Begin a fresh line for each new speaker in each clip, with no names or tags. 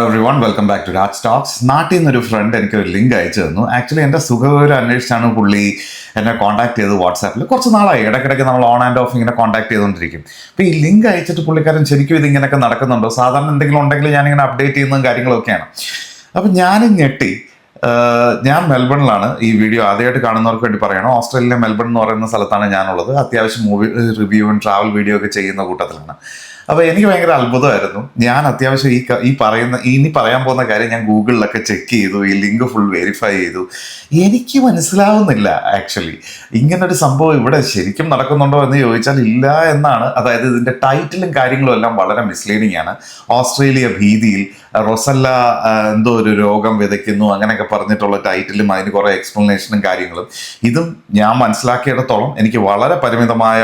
Everyone welcome back to Raj stocks നാട്ടിൽ നിന്നൊരു front എനിക്ക് ഒരു ലിങ്ക് അയച്ചു തന്നു. ആക്ച്വലി എന്റെ സുഖവിവരം അന്വേഷിച്ചാണ് പുള്ളി എന്നെ കോൺടാക്ട് ചെയ്ത് വാട്സാപ്പിൽ കുറച്ച് നാളായി. ഇടയ്ക്കിടയ്ക്ക് നമ്മൾ ഓൺ ആൻഡ് ഓഫ് ഇങ്ങനെ കോൺടാക്ട് ചെയ്തുകൊണ്ടിരിക്കും. അപ്പോൾ ഈ ലിങ്ക് അയച്ചിട്ട് പുള്ളിക്കാരൻ ശരിക്കും ഇത് ഇങ്ങനെയൊക്കെ നടക്കുന്നുണ്ടോ? സാധാരണ എന്തെങ്കിലും ഉണ്ടെങ്കിൽ ഞാനിങ്ങനെ അപ്ഡേറ്റ് ചെയ്യുന്നതും കാര്യങ്ങളൊക്കെയാണ്. അപ്പം ഞാനും ഞെട്ടി. ഞാൻ മെൽബണിലാണ് ഈ വീഡിയോ ആദ്യമായിട്ട് കാണുന്നവർക്ക് വേണ്ടി പറയണം ഓസ്ട്രേലിയയിലെ മെൽബൺ എന്ന് പറയുന്ന സ്ഥലത്താണ് ഞാനുള്ളത്. അത്യാവശ്യം മൂവി റിവ്യൂവും ട്രാവൽ വീഡിയോ ഒക്കെ ചെയ്യുന്ന കൂട്ടത്തിലാണ്. അപ്പോൾ എനിക്ക് ഭയങ്കര അത്ഭുതമായിരുന്നു. ഞാൻ അത്യാവശ്യം ഈ ഈ പറയുന്ന ഇനി പറയാൻ പോകുന്ന കാര്യം ഞാൻ ഗൂഗിളിലൊക്കെ ചെക്ക് ചെയ്തു ഈ ലിങ്ക് ഫുൾ വെരിഫൈ ചെയ്തു. എനിക്ക് മനസ്സിലാവുന്നില്ല ആക്ച്വലി. ഇങ്ങനൊരു സംഭവം ഇവിടെ ശരിക്കും നടക്കുന്നുണ്ടോ എന്ന് ചോദിച്ചാൽ ഇല്ല എന്നാണ്. അതായത് ഇതിന്റെ ടൈറ്റിലും കാര്യങ്ങളും എല്ലാം വളരെ മിസ്ലീഡിംഗ് ആണ്. ഓസ്ട്രേലിയ ഭീതിയിൽ റൊസല്ല എന്തോ ഒരു രോഗം വിതയ്ക്കുന്നു അങ്ങനെയൊക്കെ പറഞ്ഞിട്ടുള്ള ടൈറ്റിലും അതിന് കുറേ എക്സ്പ്ലനേഷനും കാര്യങ്ങളും. ഇതും ഞാൻ മനസ്സിലാക്കിയിടത്തോളം എനിക്ക് വളരെ പരിമിതമായ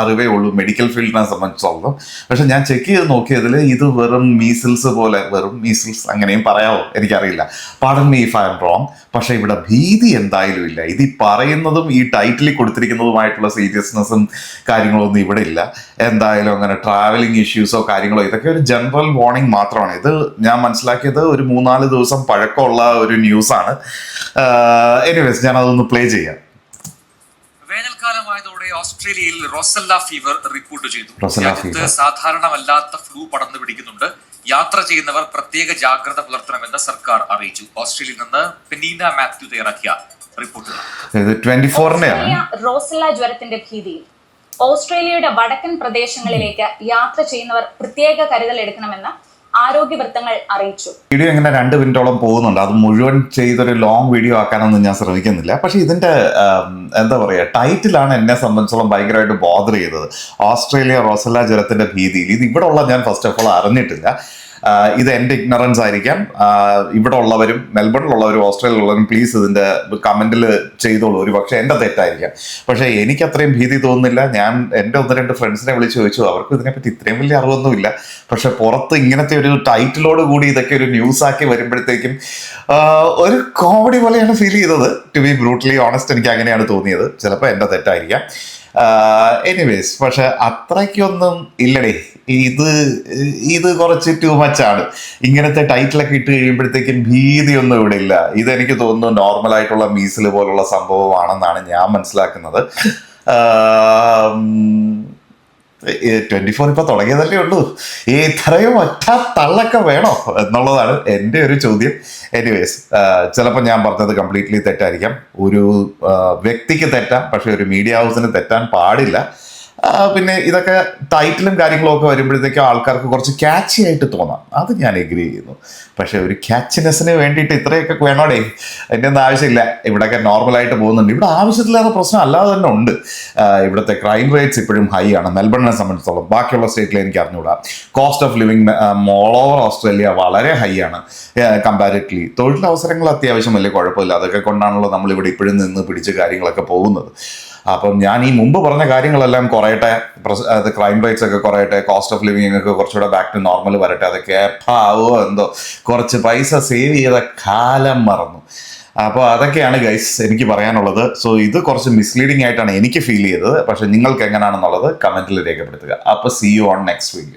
അറിവേ ഉള്ളൂ. മെഡിക്കൽ ഫീൽഡിനെ സംബന്ധിച്ചിടത്തോളം പക്ഷെ ഞാൻ ചെക്ക് ചെയ്ത് നോക്കിയതിൽ ഇത് വെറും മീസിൽസ് പോലെ വെറും മീസിൽസ് അങ്ങനെയും പറയാമോ എനിക്കറിയില്ല. Pardon me if I'm wrong പക്ഷെ ഇവിടെ ഭീതി എന്തായാലും ഇല്ല. ഇത് ഈ പറയുന്നതും ഈ ടൈറ്റിൽ കൊടുത്തിരിക്കുന്നതുമായിട്ടുള്ള സീരിയസ്നെസ്സും കാര്യങ്ങളൊന്നും ഇവിടെ ഇല്ല. എന്തായാലും അങ്ങനെ ട്രാവലിംഗ് ഇഷ്യൂസോ കാര്യങ്ങളോ ഇതൊക്കെ ഒരു ജനറൽ വാർണിംഗ് മാത്രമാണ്. ഇത് ഞാൻ മനസ്സിലാക്കിയത് ഒരു മൂന്നാൽ ദിവസം പഴക്കമുള്ള ഒരു ന്യൂസാണ് എനിവേസ് ഞാൻ അതൊന്ന് പ്ലേ ചെയ്യാം.
ഓസ്ട്രേലിയയിൽ റോസല്ല ഫീവർ റിപ്പോർട്ട് ചെയ്തു. രാജ്യത്ത് സാധാരണമല്ലാത്ത ഫ്ലൂ പടർന്നു പിടിക്കുന്നുണ്ട്. യാത്ര ചെയ്യുന്നവർ പ്രത്യേക ജാഗ്രത പുലർത്തണമെന്ന് സർക്കാർ അറിയിച്ചു. ഓസ്ട്രേലിയയിൽ നിന്ന് പെനീന മാത്യു തയ്യാറാക്കിയ റിപ്പോർട്ടുകൾ.
റോസല്ല ജ്വരത്തിന്റെ ഭീതിയിൽ. ഓസ്ട്രേലിയയുടെ വടക്കൻ പ്രദേശങ്ങളിലേക്ക് യാത്ര ചെയ്യുന്നവർ പ്രത്യേക കരുതൽ എടുക്കണമെന്ന് ആരോഗ്യ വൃത്തങ്ങൾ അറിയിച്ചു.
വീഡിയോ ഇങ്ങനെ രണ്ട് മിനിറ്റോളം പോകുന്നുണ്ട്. അത് മുഴുവൻ ചെയ്തൊരു ലോങ് വീഡിയോ ആക്കാനൊന്നും ഞാൻ ശ്രമിക്കുന്നില്ല. പക്ഷേ ഇതിന്റെ എന്താ പറയുക ടൈറ്റിലാണ് എന്നെ സംബന്ധിച്ചോളം ഭയങ്കരമായിട്ട് ബോധർ ചെയ്തത്. ഓസ്ട്രേലിയ റോസല്ല ജലത്തിന്റെ ഭീതിയിൽ. ഇത് ഇവിടെ ഉള്ള ഞാൻ ഫസ്റ്റ് ഓഫ് ഓൾ അറിഞ്ഞിട്ടില്ല. ഇത് എന്റെ ഇഗ്നറൻസ് ആയിരിക്കാം. ഇവിടെ ഉള്ളവരും മെൽബണിലുള്ളവരും ഓസ്ട്രേലിയയിലുള്ളവരും പ്ലീസ് ഇതിന്റെ കമന്റിൽ ചെയ്തോളൂ. ഒരു പക്ഷേ എന്റെ തെറ്റായിരിക്കാം. പക്ഷേ എനിക്ക് അത്രയും ഭീതി തോന്നുന്നില്ല. ഞാൻ എന്റെ ഒന്ന് രണ്ട് ഫ്രണ്ട്സിനെ വിളിച്ച് ചോദിച്ചു. അവർക്ക് ഇതിനെപ്പറ്റി ഇത്രയും വലിയ അറിവൊന്നുമില്ല. പക്ഷെ പുറത്ത് ഇങ്ങനത്തെ ഒരു ടൈറ്റിലോട് കൂടി ഇതൊക്കെ ഒരു ന്യൂസ് ആക്കി വരുമ്പോഴത്തേക്കും ഒരു കോമഡി പോലെയാണ് ഫീൽ ചെയ്തത്. ടു ബി ബ്രൂട്ടലി ഓണസ്റ്റ് എനിക്ക് അങ്ങനെയാണ് തോന്നിയത്. ചിലപ്പോൾ എന്റെ തെറ്റായിരിക്കാം. എനിവേസ് പക്ഷെ അത്രയ്ക്കൊന്നും ഇല്ലടേ. ഇത് ഇത് കുറച്ച് ടു മച്ചാണ് ഇങ്ങനത്തെ ടൈറ്റിലൊക്കെ ഇട്ട് കഴിയുമ്പോഴത്തേക്കും ഭീതിയൊന്നും ഇവിടെ ഇല്ല. ഇതെനിക്ക് തോന്നുന്നു നോർമൽ ആയിട്ടുള്ള മീസിൽ പോലുള്ള സംഭവമാണെന്നാണ് ഞാൻ മനസ്സിലാക്കുന്നത്. ട്വന്റി ഫോർ ഇപ്പൊ തുടങ്ങിയതല്ലേ ഉള്ളൂ. ഈ ഇത്രയും ഒറ്റ തള്ളൊക്കെ വേണോ എന്നുള്ളതാണ് എന്റെ ഒരു ചോദ്യം. എനിവേസ് ചിലപ്പോൾ ഞാൻ പറഞ്ഞത് കംപ്ലീറ്റ്ലി തെറ്റായിരിക്കാം. ഒരു വ്യക്തിക്ക് തെറ്റാം പക്ഷെ ഒരു മീഡിയ ഹൗസിന് തെറ്റാൻ പാടില്ല. പിന്നെ ഇതൊക്കെ ടൈറ്റിലും കാര്യങ്ങളും ഒക്കെ വരുമ്പോഴത്തേക്കും ആൾക്കാർക്ക് കുറച്ച് ക്യാച്ചി ആയിട്ട് തോന്നാം. അത് ഞാൻ എഗ്രി ചെയ്യുന്നു. പക്ഷെ ഒരു ക്യാച്ചിനെസ്സിന് വേണ്ടിയിട്ട് ഇത്രയൊക്കെ വേണോടേ? അതിന്റെ ഒന്നും ആവശ്യമില്ല. ഇവിടെയൊക്കെ നോർമലായിട്ട് പോകുന്നുണ്ട്. ഇവിടെ ആവശ്യത്തിലേറെ പ്രശ്നം അല്ലാതെ തന്നെ ഉണ്ട്. ഇവിടുത്തെ ക്രൈം റേറ്റ്സ് ഇപ്പോഴും ഹൈ ആണ്. മെൽബണിനെ സംബന്ധിച്ചിടത്തോളം ബാക്കിയുള്ള സ്റ്റേറ്റിൽ എനിക്ക് അറിഞ്ഞുകൂടാ cost of living all over Australia വളരെ ഹൈ ആണ്. കമ്പാരിറ്റീവ്ലി തൊഴിലവസരങ്ങൾ അത്യാവശ്യം വലിയ കുഴപ്പമില്ല. അതൊക്കെ കൊണ്ടാണല്ലോ നമ്മൾ ഇവിടെ ഇപ്പോഴും നിന്ന് പിടിച്ച് കാര്യങ്ങളൊക്കെ പോകുന്നത്. അപ്പം ഞാൻ ഈ മുമ്പ് പറഞ്ഞ കാര്യങ്ങളെല്ലാം കുറയട്ടെ അത് ക്രൈം റേറ്റ്സ് ഒക്കെ കുറയട്ടെ കോസ്റ്റ് ഓഫ് ലിവിങ് ഒക്കെ കുറച്ചുകൂടെ ബാക്ക് ടു നോർമൽ വരട്ടെ അതൊക്കെ എപ്പാവോ എന്തോ കുറച്ച് പൈസ സേവ് ചെയ്ത കാലം മറന്നു. അപ്പോൾ അതൊക്കെയാണ് ഗൈസ് എനിക്ക് പറയാനുള്ളത്. സോ ഇത് കുറച്ച് മിസ്ലീഡിംഗ് ആയിട്ടാണ് എനിക്ക് ഫീൽ ചെയ്തത്. പക്ഷേ നിങ്ങൾക്ക് എങ്ങനെയാണെന്നുള്ളത് കമന്റിൽ രേഖപ്പെടുത്തുക. അപ്പോൾ see you on next video